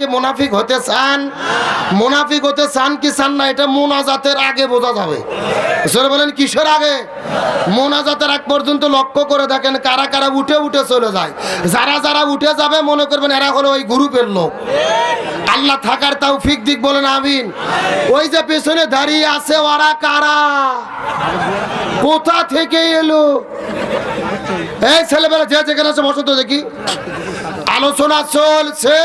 কি মোনাফিক হতে চান? মোনাফিক হতে চান কি চান না, এটা মোনাজাতের আগে বোঝা যাবে। সরে বলেন, কিসের আগে? মোনাজাতের আগ পর্যন্ত লক্ষ্য করে দেখেন কারা কারা উঠে উঠে চলে যায়। যারা যারা উঠে যাবে, মনে করবেন এরা হলো ওই গ্রুপের লোক। আল্লাহ থাকার তাও ফিক দিক বলেন, আমিন। ওই যে পেছনে দাঁড়িয়ে আছে, ওরা কারা? কোথা থেকে এলো? এই ছেলেবেলা যে যেখানে আছে বসত দেখি। আলোচনা চলছে?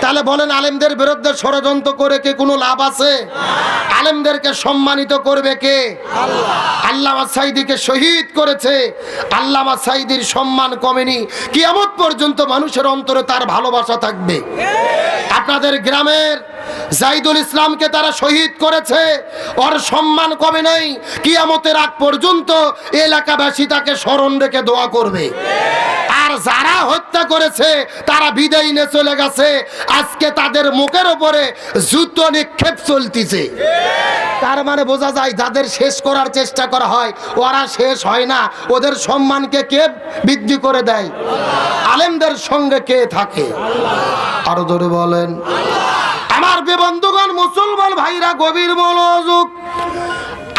তাহলে বলেন, আলেমদের বিরুদ্ধে ষড়যন্ত্র করে কি কোনো লাভ আছে? আলেমদেরকে সম্মানিত করবে কে? আল্লামা সাইদিকে শহীদ করেছে। আল্লামা সাইদির সম্মান কমেনি। কিয়ামত পর্যন্ত মানুষের অন্তরে তার ভালোবাসা থাকবে। আপনাদের গ্রামের জাইদুল ইসলামকে তারা শহীদ করেছে। ওর সম্মান কমে নাই। কিয়ামতের আগ পর্যন্ত এলাকাবাসী তাকে স্মরণ রেখে দোয়া করবে। যারা হত্যা করেছে, তারা বিদায় নিয়ে চলে গেছে। আজকে তাদের মুখের উপরে যুদ্ধ নিক্ষেপ চলতিছে। তার মানে বোঝা যায় যাদের শেষ করার চেষ্টা করা হয়, ওরা শেষ হয় না। ওদের সম্মানকে কে বৃদ্ধি করে দেয়? আলেমদের সঙ্গে কে থাকে? আরও ধরে বলেন। আমার বেবন্ধুগণ মুসলমান ভাইরা, গভীর মনোযোগ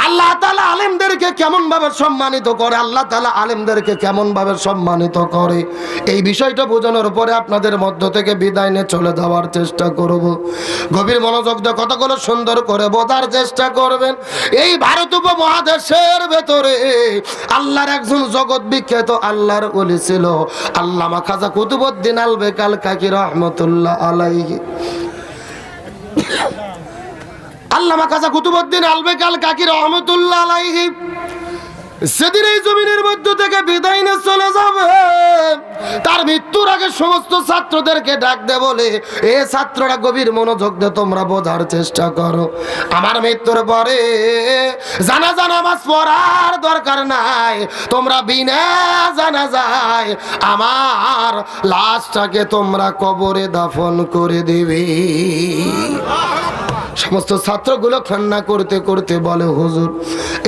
আল্লাহ তালা আলেমদেরকে কেমন ভাবে সম্মানিত করে? আল্লাহ তালা আলেমদেরকে কেমন ভাবে সম্মানিত করে? এই বিষয়টা বোঝানোর পরে আপনাদের মধ্য থেকে বিদায় নিয়ে চলে যাওয়ার চেষ্টা করব। গভীর মনোযোগ দিয়ে কতগুলো সুন্দর করে বোঝার চেষ্টা করবেন। এই ভারত উপমহাদেশের ভেতরে আল্লাহর একজন জগৎ বিখ্যাত আল্লাহর ওলি ছিল আল্লামা খাজা কুতুবুদ্দিন আল বেকাল কাকি রহমতুল্লাহ আলাইহি। আল্লামা কাজা কুতুবুদ্দিন আলবেকাল কাকি রহমতুল্লাহ আলাইহি। সেদিন এই জমিনের মধ্য থেকে বিদায় নিয়ে চলে যাবে। তার মৃত্যুর আগে সমস্ত ছাত্রদেরকে ডাক দে বলে, এ ছাত্ররা গভীর মনোযোগ দিয়ে তোমরা বোঝার চেষ্টা করো। আমার মৃত্যুর পরে জানা জানা নামাজ পড়ার দরকার নাই। তোমরা বিনা জানা যায় আমার লাশটাকে তোমরা কবরে দাফন করে দিবে। সমস্ত ছাত্রগুলো কান্না করতে করতে বলে, হুজুর,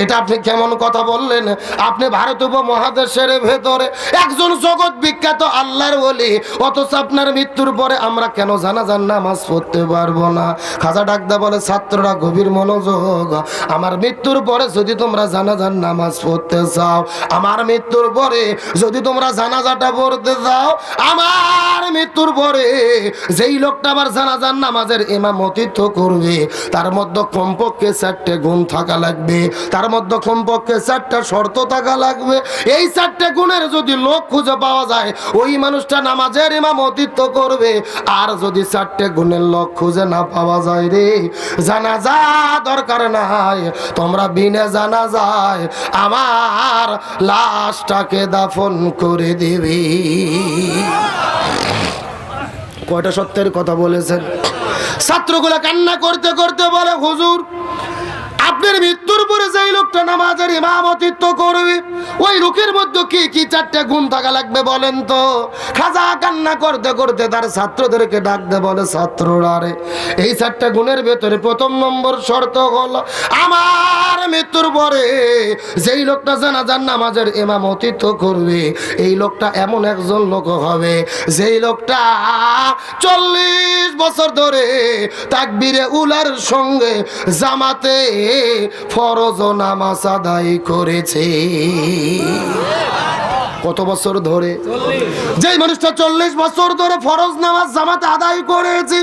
এটা আপনি কেমন কথা বললেন? আপনি ভারত উপমহাদেশের ভেতরে একজন জগৎ বিখ্যাত আল্লাহর বলি। অথচ আপনার মৃত্যুর পরে আমরা কেন জানাজান নামাজ পড়তে পারব না? খাজা ডাকদা বলে, ছাত্ররা গভীর মনোযোগ। আমার মৃত্যুর পরে যদি তোমরা জানাজান নামাজ পড়তে চাও, আমার মৃত্যুর পরে যদি তোমরা জানাজাটা পড়তে চাও, আমার মৃত্যুর পরে যেই লোকটা আবার জানাজান নামাজের ইমামতিত্ব করবে, তার মধ্যে কমপক্ষে চারটে গুণ থাকা লাগবে, তার মধ্যে কমপক্ষে চারটা শর্ত থাকা লাগবে। এই চারটে গুণের যদি লোক খুঁজে পাওয়া যায় ওই মানুষটা নামাজের ইমামতিত্ব করবে। আর যদি চারটে গুণের লোক খুঁজে না পাওয়া যায় রে জানা যা দরকার নাই। তোমরা বিনে জানা যায় আমার লাশটাকে দাফন করে দেবে। কয়টা সত্যের কথা বলেছেন? ছাত্রগুলো কান্না করতে করতে বলে, হুজুর আপনার মৃত্যুর পরে যেই লোকটা নামাজের ইমামতিত্ব করবে, ওই লোকের মধ্যে কি কি চারটে গুণ থাকা লাগবে বলেন তো? খাজা কান্না করতে করতে তার ছাত্রদেরকে ডাকতে বলে, ছাত্ররা রে, এই চারটে গুণের ভেতরে প্রথম নম্বর শর্ত হলো, আমার মৃত্যুর পরে যেই লোকটা জানাজার নামাজের ইমামতিত্ব করবে, এই লোকটা এমন একজন লোক হবে, যেই লোকটা চল্লিশ বছর ধরে তাকবিরে উলার সঙ্গে জামাতে ফরজ নামাজ আদায় করেছে। কত বছর ধরে? যে মানুষটা চল্লিশ বছর ধরে ফরজ নামাজ জামাতে আদায় করেছে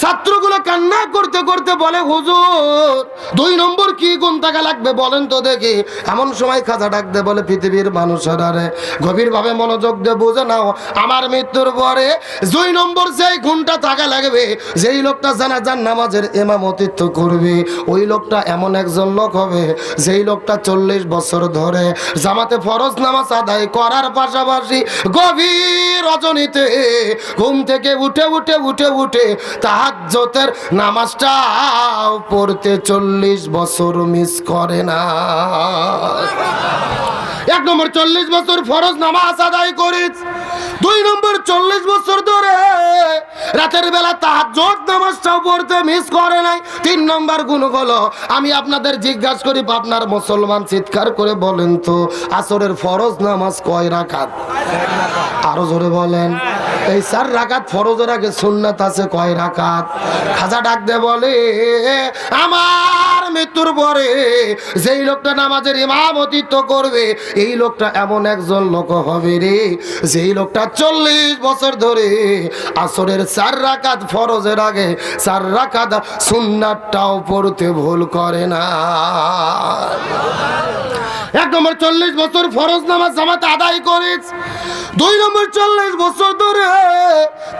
ছাত্রগুলো কান্না করতে করতে বলে, হুজুর, দুই নম্বর কি গুণ টাকা লাগবে বলেন তো দেখি। এমন সময় খাজা ডাকতে বলে, পৃথিবীর মানুষেরা রে, গভীরভাবে মনোযোগ দিয়ে বুঝে নাও, আমার মৃত্যুর পরে দুই নম্বর যেই গুণটা টাকা লাগবে, যেই লোকটা জানা যান নামাজের এমামতিত্ব করবে, ওই লোকটা এমন একজন লোক হবে, যেই লোকটা চল্লিশ বছর ধরে জামাতে ফরজ নামাজ আদায় করার পাশাপাশি গভীর রজনীতে ঘুম থেকে উঠে উঠে উঠে উঠে তাহাজ্জতের নামাজটাও পড়তে চল্লিশ বছর মিস করে না। এক নম্বর চল্লিশ বছর ফরজ নামাজ আদায় করিস। দুই নম্বর চল্লিশ বছর ধরে রাতের বেলা তাহাজ্জত নামাজটাও পড়তে মিস করে নাই। তিন নম্বর গুণ হলো, আমি আপনাদের জিজ্ঞাসা করি, আপনার মুসলমান চিৎকার করে বলেন তো, আসরের ফরজ নামাজ কয় রাখাত আরও জোরে বলেন। এই চার রাকাত ফরজের আগে সুন্নাত আছে কয় রাকাত? খাজা ডাক দে বলে, আমার মৃত্যুর পরে যেই লোকটা নামাজের ইমামতিত্ব করবে, এই লোকটা এমন একজন লোক হবে রে, যেই লোকটা চল্লিশ বছর ধরে আসরের চার রাকাত ফরজের আগে, চার রাকাত সুন্নারটাও পড়তে ভুল করে না। এক নম্বর চল্লিশ বছর ফরজ নামাজ জামাতে আদায় করিস দুই নম্বর চল্লিশ বছর ধরে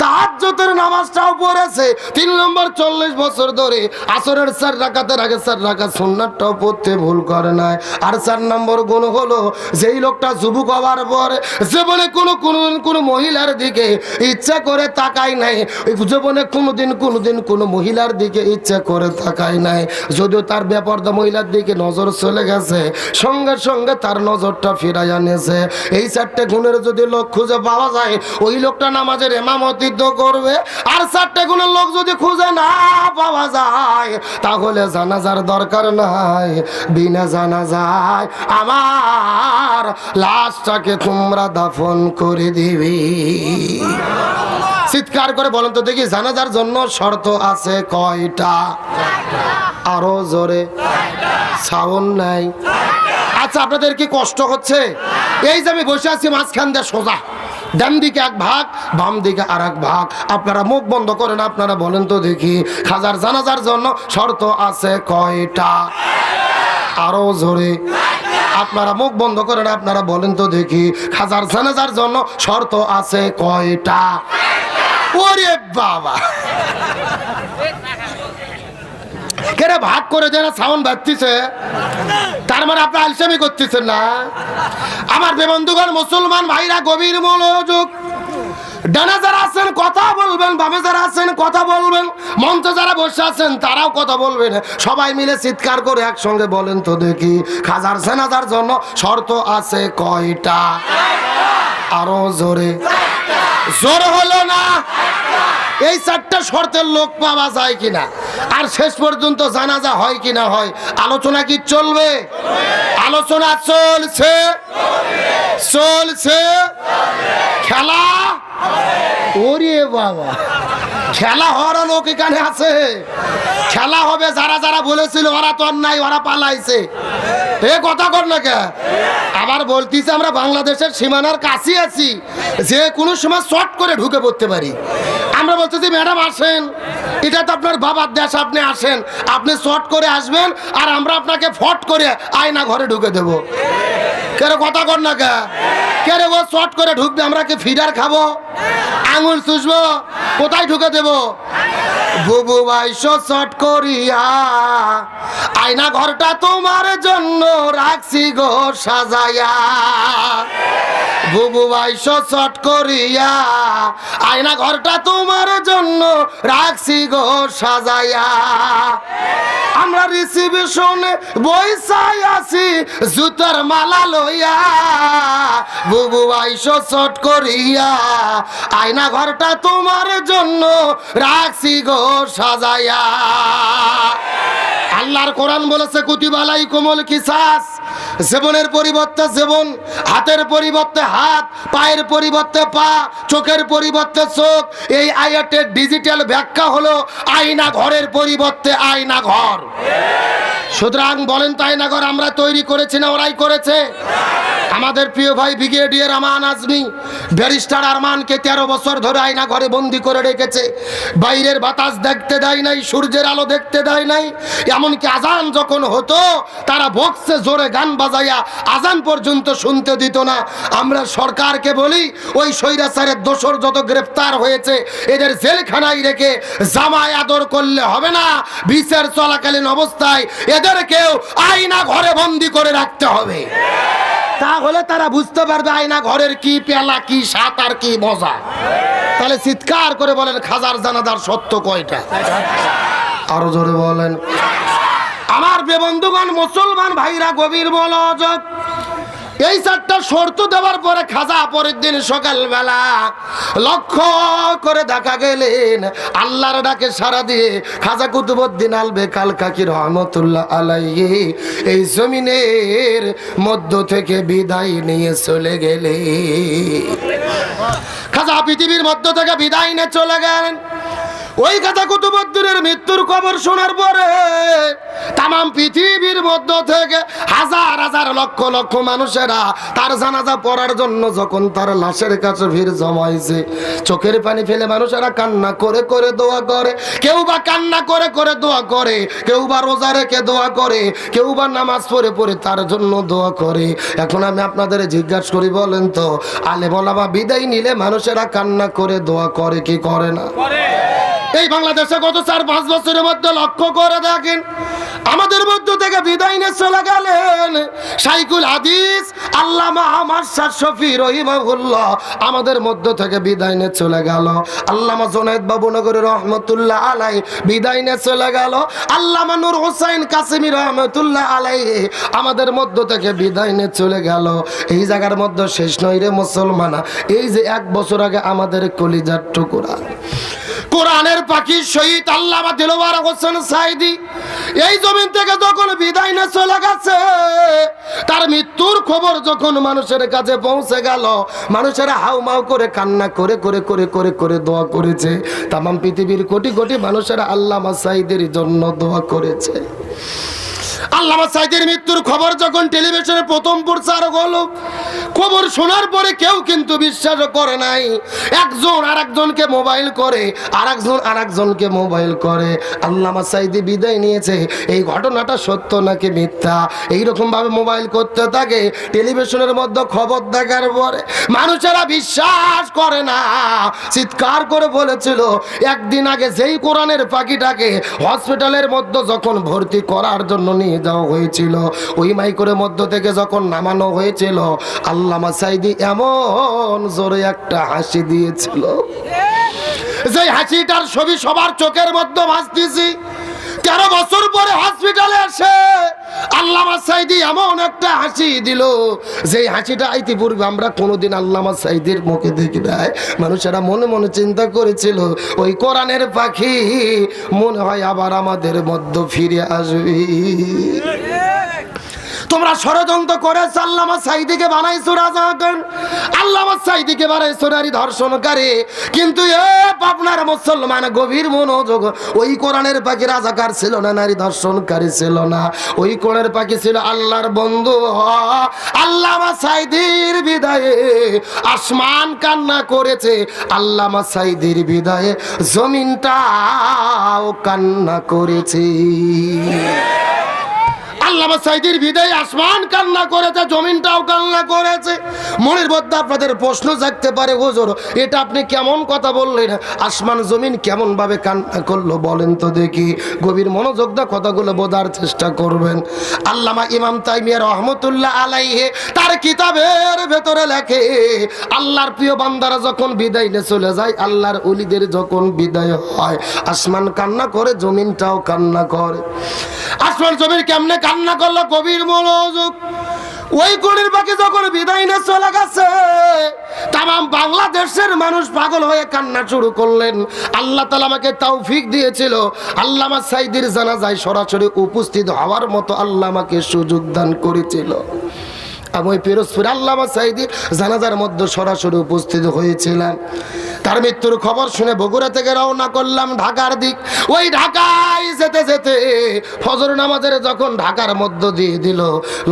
তাহাজ্জতের নামাজটাও পড়েছে। তিন নম্বর চল্লিশ বছর ধরে আসরের চার রাকাতের আগে চার রাকাত সুন্নাতটাও পড়তে ভুল করে নাই। আর চার নম্বর গুণ হলো, যেই লোকটা যুবক হওয়ার পর জীবনে কোনো কোনো দিন কোনো মহিলার দিকে ইচ্ছা করে তাকাই নাই। জীবনে কোনোদিন কোনোদিন কোনো মহিলার দিকে ইচ্ছা করে তাকাই নাই। যদিও তার ব্যাপারটা মহিলার দিকে নজর চলে গেছে। সঙ্গে সঙ্গে তার নজরটা ফিরাই আনেছে এই চারটে গুণের যদি লোক খুঁজে পাওয়া যায়, ওই লোকটা নামাজের এমামতিত্ব করবে। আর চারটে গুণের লোক যদি খুঁজে না পাওয়া যায়, তাহলে জানাজার দরকার নাই। বিনা জানা যায় আমার লাশটাকে তোমরা দাফন করে দিবি। চিৎকার করে বলেন তো দেখি, জানাজার জন্য শর্ত আছে কয়টা? আরও জোরে। সাউন্ড নাই। আচ্ছা আপনাদের কি কষ্ট হচ্ছে? এই যে আমি বসে আছি, মাঝখান দিয়ে সোজা। ডান দিকে এক ভাগ, বাম দিকে আর এক ভাগ। আপনারা মুখ বন্ধ করেন, আপনারা বলেন তো দেখি হাজার জানাজার জন্য শর্ত আছে কয়টা? আরও জোরে। আপনারা মুখ বন্ধ করেন, আপনারা বলেন তো দেখি হাজার জানাজার জন্য শর্ত আছে কয়টা? ওরে বাবা! কেরে ভাগ করে দেন সাউন্ড বাজতিছে? মানে আপনি আলসামি করতেছেন না? আমার বেবন্ধুগণ মুসলমান ভাইরা গভীর মনোযোগ, ডানা যারা আছেন কথা বলবেন, বামে যারা আছেন কথা বলবেন, মঞ্চে যারা বসে আছেন তারাও কথা বলবেন। সবাই মিলে চিৎকার করে একসঙ্গে বলেন তো দেখি, খাজার সেনাজার জন্য শর্ত আছে কয়টা? আরও জোরে। জোর হলো না? এই চারটা শর্তের লোক পাওয়া যায় কিনা? আর শেষ পর্যন্ত জানাজা হয় কিনা হয়? আলোচনা কি চলবে? আলোচনা চলছে। চলছে। খেলা? ওরে বাবা। খেলা হওয়ার লোক এখানে আছে। খেলা হবে যারা যারা বলেছিল, ওরা তো নাই, ওরা পালাইছে। এ কথা কর না কে? আবার বলতিছে, আমরা বাংলাদেশের সীমানার কাছে আছি। যে কোনো সময় শর্ট করে ঢুকে পড়তে পারি। বলতেছি, ম্যাডাম, আসেন। এটা তো আপনার বাবার দেশ, আপনি আসেন। আপনি শর্ট করে আসবেন আর আমরা আপনাকে ফট করে আয়না ঘরে ঢুকে দেবো। কেরে কথা কর না কে? কেরে ও শর্ট করে ঢুকবে? আমরা কি ফিডার খাব? আঙুল চুষবো? কোথায় ঢুকে দেবো? বুবু বাইশো শর্ট করিয়া, আয়না ঘরটা তোমার জন্য রাখছি গো সাজায়া। বুবু বাইশো শর্ট করিয়া, আয়না ঘরটা তোমার জন্য রাখছি গো সাজায়া আমরা রিসিপশনে বইসাই আছি, জুতার মালা লইয়া। বুবু আইসো চট করিয়া, আয়না ঘরটা তোমার জন্য রাখছি গো সাজাইয়া। আল্লাহর কোরআন বলেছে কুতিবালাই কোমল কিসাস। জীবনের পরিবর্তে জীবন, হাতের পরিবর্তে হাত, পায়ের পরিবর্তে পা, চোখের পরিবর্তে চোখ। এই আয়াতের ডিজিটাল ব্যাখ্যা হলো আয়না ঘরের পরিবর্তে আয়না ঘর। সুতরাং বলেন তো আয়না ঘর আমরা তৈরি করেছি না ওরাই করেছে? আমাদের প্রিয় ভাই ব্রিগেডিয়ার আমান আজমি, ব্যারিস্টার আরমানকে তেরো বছর ধরে আয়না ঘরে বন্দি করে রেখেছে। বাইরের বাতাস দেখতে দেয় নাই, সূর্যের আলো দেখতে দেয় নাই, এমনকি আজান যখন হতো, তারা বক্সে জোরে গান বাজাইয়া আজান পর্যন্ত শুনতে দিত না। আমরা সরকারকে বলি, ওই স্বৈরাচারের দোসর যত গ্রেফতার হয়েছে, এদের জেলখানায় রেখে জামায় আদর করলে হবে না। বিচার চলাকালীন অবস্থায় এদেরকেও আয়না ঘরে বন্দি করে রাখতে হবে। তাহলে তারা বুঝতে পারবে আয়না ঘরের কি পেলা, কি সাত আর কি মজা। তাহলে চিৎকার করে বলেন, খাজার জানাদার সত্য কয়টা? আরও জোরে বলেন। আমার বেবন্ধুগণ মুসলমান ভাইরা গভীর মনোযোগ এই চারটা শর্ত দেওয়ার পরে খাজা পরের দিন সকালবেলা লক্ষ্য করে দেখা গেলেন, আল্লাহর ডাকে সারা দিয়ে খাজা কুতুবুদ্দিন আলবে কাল কাকি রহমতুল্লাহ আলাইহি এই জমিনের মধ্য থেকে বিদায় নিয়ে চলে গেলে খাজা পৃথিবীর মধ্য থেকে বিদায় নিয়ে চলে গেলেন। ওই কথা কুতুবুদ্দিনের মৃত্যুর খবর শোনার পরে তাম পৃথিবীর মধ্য থেকে হাজার হাজার লক্ষ লক্ষ মানুষেরা তার জানাজা পড়ার জন্য যখন তার লাশের কাছে ভিড় জমাইছে, চোখের পানি ফেলে মানুষেরা কান্না করে করে দোয়া করে। কেউ বা কান্না করে করে দোয়া করে, কেউ বা রোজা রেখে দোয়া করে, কেউ বা নামাজ পড়ে পড়ে তার জন্য দোয়া করে। এখন আমি আপনাদের জিজ্ঞাসা করি, বলেন তো আলে বলাবা বিদায় নিলে মানুষেরা কান্না করে দোয়া করে কি করে না? এই বাংলাদেশে গত চার, পাঁচ বছরের মধ্যে লক্ষ্য করে দেখেন, আমাদের মধ্য থেকে বিদায় নিয়ে চলে গেলেন সাইকুল হাদিস, আল্লামা আমার শফি রহিমাহুল্লাহ, আমাদের মধ্য থেকে বিদায় নিয়ে চলে গেল। আল্লামা জোনায়েদ বাবু নগরের রহমতুল্লাহ আলাই বিদায় নিয়ে চলে গেল। আল্লামা নূর হোসাইন কাসিমি রহমতুল্লাহ আলাই আমাদের মধ্য থেকে বিদায় নিয়ে চলে গেল। এই জায়গার মধ্যে শেষ নয় রে মুসলমানা, এই যে এক বছর আগে আমাদের কলিজার টুকুরা। কোরআনের পাখি শহীদ আল্লামা দিলওয়ার হোসেন সাইদি, এই জমিন থেকে যখন বিদায় না চলে গেছে, তার মৃত্যুর খবর যখন মানুষের কাছে পৌঁছে গেল, মানুষেরা হাউমাউ করে, কান্না করে করে করে করে করে দোয়া করেছে। তামাম পৃথিবীর কোটি কোটি মানুষেরা আল্লামা সাইদের জন্য দোয়া করেছে। আল্লামা সাইদের মৃত্যুর খবর যখন টেলিভিশনে প্রথম প্রচার হলো খবর শোনার পরে কেউ কিন্তু বিশ্বাস করে নাই। একজন আর একজনকে মোবাইল করে আর একজন আর একজনকে মোবাইল করে। আল্লামা সাইদি বিদায় নিয়েছে, এই ঘটনাটা সত্য নাকি মিথ্যা? এইরকম ভাবে মোবাইল করতে থাকে টেলিভিশনের মধ্যে খবর দেখার পরে মানুষেরা বিশ্বাস করে না। চিৎকার করে বলেছিল, একদিন আগে যেই কোরআনের পাখিটাকে হসপিটালের মধ্যে যখন ভর্তি করার জন্য নিয়ে যাওয়া হয়েছিল, ওই মাইকোরের মধ্য থেকে যখন নামানো হয়েছিল আল্লামা সাইদি এমন জোরে একটা হাসি দিয়েছিল। যে হাসিটার ছবি সবার চোখের মধ্যে ভাসতেছি। তেরো বছর পরে হসপিটালে আসে আল্লামা সাইদি এমন একটা হাসি দিল। যে হাসিটা ইতিপূর্বে আমরা কোনোদিন আল্লামা সাইদির মুখে দেখি নাই। মানুষেরা মনে মনে চিন্তা করেছিল, ওই কোরআনের পাখি মনে হয় আবার আমাদের মধ্যে ফিরে আসবে। তোমরা ষড়যন্ত্র করে আল্লামা সাইদিকে বানাইছো রাজাগণ আল্লামা সাইদিকে বানাইছো নারী ধর্ষণকারী। কিন্তু এ পাবনার মুসলমান গভীর মনোযোগ, ওই কোরআনের পাখি রাজাকার ছিল না, নারী ধর্ষণকারী ছিল না। ওই কোরআনের পাখি ছিল আল্লাহর বন্ধু। হ আল্লামা সাইদির বিদায়ে আসমান কান্না করেছে। আল্লামা সাইদির বিদায়ে জমিনটাও কান্না করেছে। আসমান জমিন তার কিতাবের ভেতরে লেখে, আল্লাহর প্রিয় বান্দারা যখন বিদায় নিয়ে চলে যায়, আল্লাহর অলিদের যখন বিদায় হয়, আসমান কান্না করে, জমিনটাও কান্না করে। আসমান জমির কেমনে কান্না করল কবির মনোযোগ। ওই কোণের পাখি যখন বিদায় নিয়ে চলে গেছে তাম বাংলাদেশের মানুষ পাগল হয়ে কান্না শুরু করলেন। আল্লাহ তালা আমাকে তৌফিক দিয়েছিল। আল্লামা সাইদির জানাজায় সরাসরি উপস্থিত হওয়ার মতো আল্লাহ আমাকে সুযোগ দান করেছিল। আমি পিরোজপুর আল্লামা সাইদি জানাজার মধ্যে সরাসরি উপস্থিত হয়েছিলাম। তার মৃত্যুর খবর শুনে বগুড়া থেকে রওনা করলাম ঢাকার দিক। ওই ঢাকায় যেতে যেতে ফজর নামাজের যখন ঢাকার মধ্য দিয়ে দিল,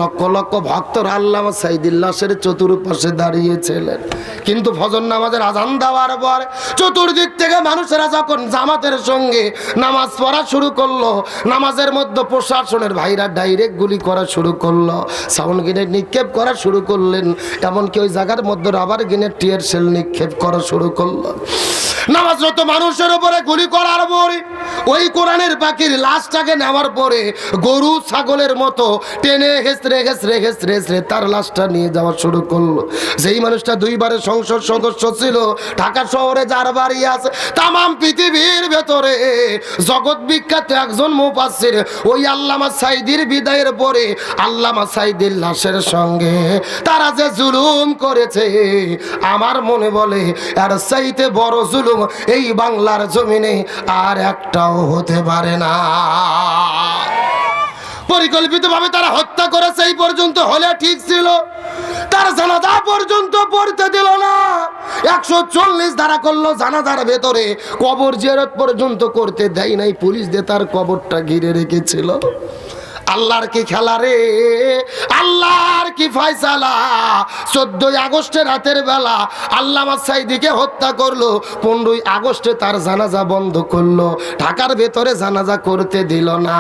লক্ষ লক্ষ ভক্তর আল্লামা সাইদির লাশের চতুর্পাশে দাঁড়িয়েছিলেন। কিন্তু ফজর নামাজের আজান দেওয়ার পর চতুর্দিক থেকে মানুষেরা যখন জামাতের সঙ্গে নামাজ পড়া শুরু করল, নামাজের মধ্যে প্রশাসনের ভাইরা ডাইরেক্ট গুলি করা শুরু করল, সাউন্ড গ্রেনেড নিক্ষেপ করা শুরু করলেন, এমনকি ওই জায়গার মধ্যে রাবার গ্রেনেড, টিয়ার সেল নিক্ষেপ করা শুরু করল। だ নামাজরত মানুষের উপরে গুলি করার পরে ওই কোরআনের পাখির লাশটাকে নেওয়ার পরে গরু ছাগলের মতো টেনে হেসরে হেসরে হেসরে হেসরে তার লাশটা নিয়ে যাওয়া শুরু করল। যেই মানুষটা দুইবারের সংসদ সদস্য ছিল, ঢাকা শহরে যার বাড়ি আছে, তামাম পৃথিবীর ভেতরে জগৎ বিখ্যাত একজন মুফাসসির, ওই আল্লামা সাইদির বিদায়ের পরে আল্লামা সাইদির লাশের সঙ্গে তারা যে জুলুম করেছে, আমার মনে বলে আর চাইতে বড় জুলুম এই বাংলার জমিনে আর একটাও হতে পারে না। পরিকল্পিতভাবে তারা হত্যা করেছে এই পর্যন্ত হলে ঠিক ছিল। তার জানাজা পর্যন্ত পড়তে দিল না। একশো চল্লিশ ধারা করল জানাজার ভেতরে। কবর জিয়ারত পর্যন্ত করতে দেয় নাই। পুলিশ দিয়ে তার কবরটা ঘিরে রেখেছিল। আল্লাহর কি খেলা রে? আল্লাহর কি ফয়সালা? চোদ্দই আগস্টে রাতের বেলা আল্লামা সাইদিকে হত্যা করল, পনেরোই আগস্টে তার জানাজা বন্ধ করল, ঢাকার ভেতরে জানাজা করতে দিল না।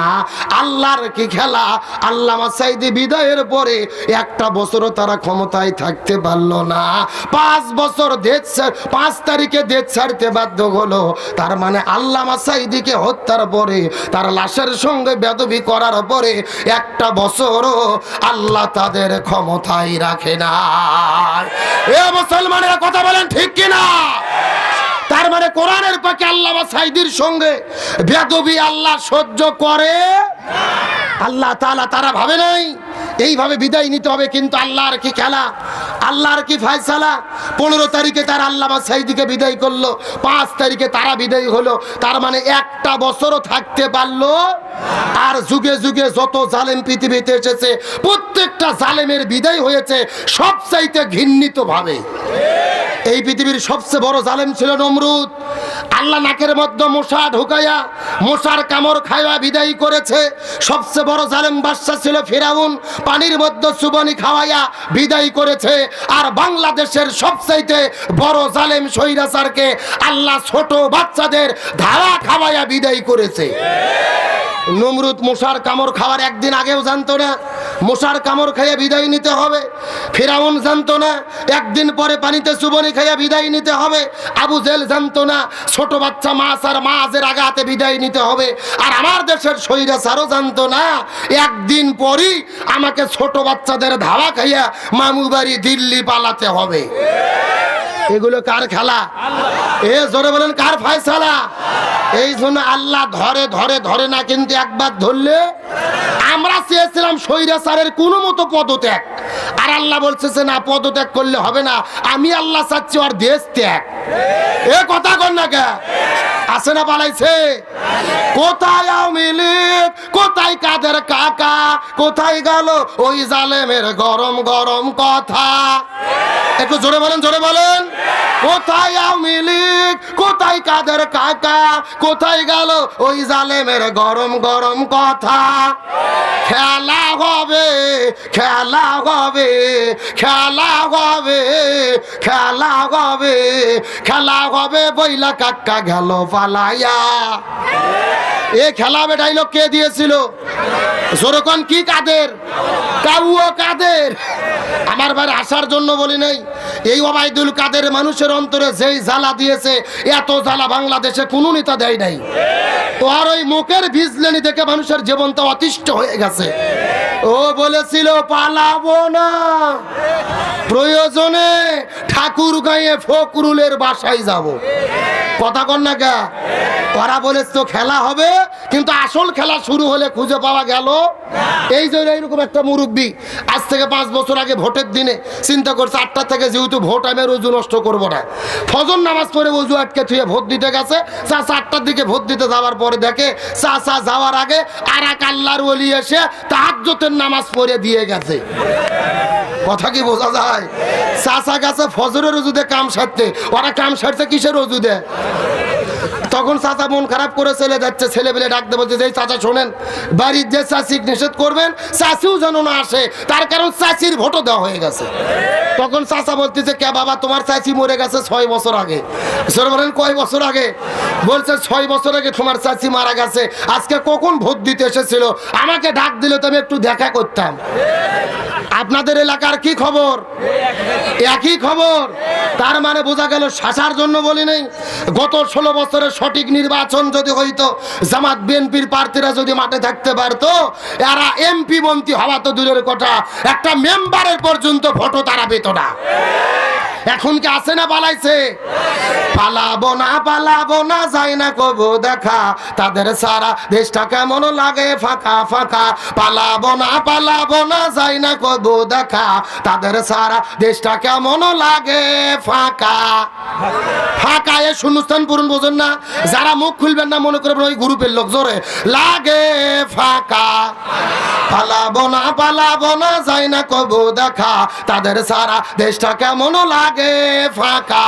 আল্লাহর কি খেলা? আল্লামা সাইদি বিদায়ের পরে একটা বছরও তারা ক্ষমতায় থাকতে পারল না। পাঁচ বছর দেশ পাঁচ তারিখে দেশ ছাড়তে বাধ্য হলো। তার মানে আল্লামা সাইদিকে হত্যার পরে, তার লাশের সঙ্গে বেদবি করার পরে একটা বছরও আল্লাহ তাদের ক্ষমতায় রাখে না। এ মুসলমানেরা কথা বলেন ঠিক কিনা? তার মানে কোরআনের পাকে আল্লাহ বা সাইদির সঙ্গে বেদবি আল্লাহ সহ্য করে? আল্লাহ তালা তারা ভাবে নাই? এইভাবে বিদায় নিতে হবে কিন্তু আল্লাহর কি খেলা? আল্লাহর কি ফায়সালা? পনেরো তারিখে তার আল্লামা সাইদিকে বিদায় করল, পাঁচ তারিখে তারা বিদায় হলো, তার মানে একটা বছরও থাকতে পারল। আর যুগে যুগে যত জালেম পৃথিবীতে এসেছে, প্রত্যেকটা জালেমের বিদায় হয়েছে সব চাইতে ঘৃণিত ভাবে এই পৃথিবীর সবচেয়ে বড় জালেম ছিল নমরুদ। আল্লাহ নাকের মধ্যে মশা ঢুকাইয়া মশার কামড় খাওয়া বিদায় করেছে। সবচেয়ে বড় জালেম বাদশা ছিল ফেরাউন। পানির মধ্যে সুবনি খাওয়াইয়া বিদায় করেছে। আর বাংলাদেশের সবচাইতে বড় জালেম সৈরাচারকে আল্লাহ ছোট বাচ্চাদের ধারা খাওয়াইয়া বিদায় করেছে। নমরুদ মশার কামড় খাওয়ার একদিন আগেও জানতো না? মশার কামড় খাইয়ে বিদায় নিতে হবে। ফেরাউন জানতো না, একদিন পরে পানিতে চুবনি খাইয়া বিদায় নিতে হবে। আবু জেল জানতো না, ছোট বাচ্চা মাছ আর মাছের আগাতে বিদায় নিতে হবে। আর আমার দেশের শরীরে সারও জানতো না, একদিন পরই আমাকে ছোট বাচ্চাদের ধাওয়া খাইয়া মামু বাড়ি দিল্লি পালাতে হবে। এগুলো কার খেলা? এ জোরে বলেন, কার ফায়সালা? এই জন্য আল্লাহ ধরে ধরে ধরে না, কিন্তু একবার ধরলে আমরা চেয়েছিলাম স্বৈরাচারের কোনো মতো পদত্যাগ। আর আল্লাহ বলছে না, পদত্যাগ করলে হবে না। আমি আল্লাহ চাচ্ছি আর দেশ ত্যাগ। এ কথা কর না কে? আছে না পালাইছে? কোথায় আওয়ামী কোথায় কাদের কাকা? কোথায় গেল ওই জালেমের গরম গরম কথা? একটু জোরে বলেন জোরে বলেন। কোথায় আওয়ামী কাদের কাকা? কোথায় গেল ওই জালেমের গরম গরম কথা? খেলা হবে খেলা হবে খেলা হবে খেলা হবে খেলা হবে বইলা কাকা গেল পালাইয়া। এ খেলা হবে ডাইলগ কে দিয়েছিল? জোরকন কি কাদের? কাউও কাদের? আমার বাড়ি আসার জন্য বলি নাই। এই ওবায়দুল কাদের মানুষের অন্তরে যেই জ্বালা দিয়েছে, এত জ্বালা বাংলাদেশে কোনো নেতা দেয় নাই। তো আর ওই মুখের ভিজলেনি দেখে মানুষের জীবনটা অতিষ্ঠ হয়ে গেছে। ও বলেছিল, পালাবো না। প্রয়োজনে ঠাকুর গায়ে ফকরুলের বাসায় যাব। কথা কর না গা ওরা বলেছে তো খেলা হবে, কিন্তু আসল খেলা শুরু হলে খুঁজে পাওয়া গেল। এই জন্য এইরকম একটা মুরব্বী। আজ থেকে পাঁচ বছর আগে ভোটের দিনে চিন্তা করছে, আটটা থেকে যেহেতু ভোট, আমি আর অজু নষ্ট করব না। ফজর নামাজ পড়ে অজু আটকে থুয়ে ভোট দিতে গেছে। চা চারটার দিকে ভোট দিতে যাওয়ার পরে দেখে, চা চা যাওয়ার আগে আর এক আল্লাহর ওলি এসে তাহাজ্জতের নামাজ পড়ে দিয়ে গেছে। কথা কি বোঝা যায়? চাচা গাছে ফজরের ওজুদে কাম সারতে, ওরা কাম সারতে কিসের ওজুদে তখন চাচা মন খারাপ করে চলে যাচ্ছে, ছেলে পেলে ডাকতে বলছে যে চাচা শোনেন, বাড়ির যে চাষি নিষেধ করবেন চাষিও যেন না আসে, তার কারণ চাষির ভোটও দেওয়া হয়ে গেছে। তখন চাচা বলতেছে, কে বাবা, তোমার চাচি মরে গেছে ছয় বছর আগে। বলেন, কয় বছর আগে? বলছে, ছয় বছর আগে তোমার চাচি মারা গেছে, আজকে কখন ভোট দিতে এসেছিল? আমাকে ডাক দিলে তো আমি একটু দেখা করতাম। আপনাদের এলাকার কি খবর? একই খবর। তার মানে বোঝা গেল, শাসার জন্য বলি নেই গত ষোলো বছরের সঠিক নির্বাচন যদি হইতো, জামাত, বিএনপির প্রার্থীরা যদি মাঠে থাকতে পারতো, এরা এমপি মন্ত্রী হওয়া তো দূরের কথা। একটা মেম্বারের পর্যন্ত ভোটও তারা পেত না। এখন কি আছে না পালাইছে? পালাবো না পালাবো না, যাই না কবু দেখা। তাদের সারা দেশটা কেমন লাগে ফাঁকা ফাঁকা। পালাবো না পালাবো না, যাই না কবু দেখা। তাদের সারা দেশটা কেমন লাগে ফাঁকা। ফাঁকা এ শূন্যস্থান পূরণ বোঝেন না। যারা মুখ খুলবেন না, মনে করবেন ওই গ্রুপের লোক জোরে। লাগে ফাঁকা। পালাবো না পালাবো না, যাই না কবু দেখা। তাদের সারা দেশটা কেমন লাগে ফাঁকা।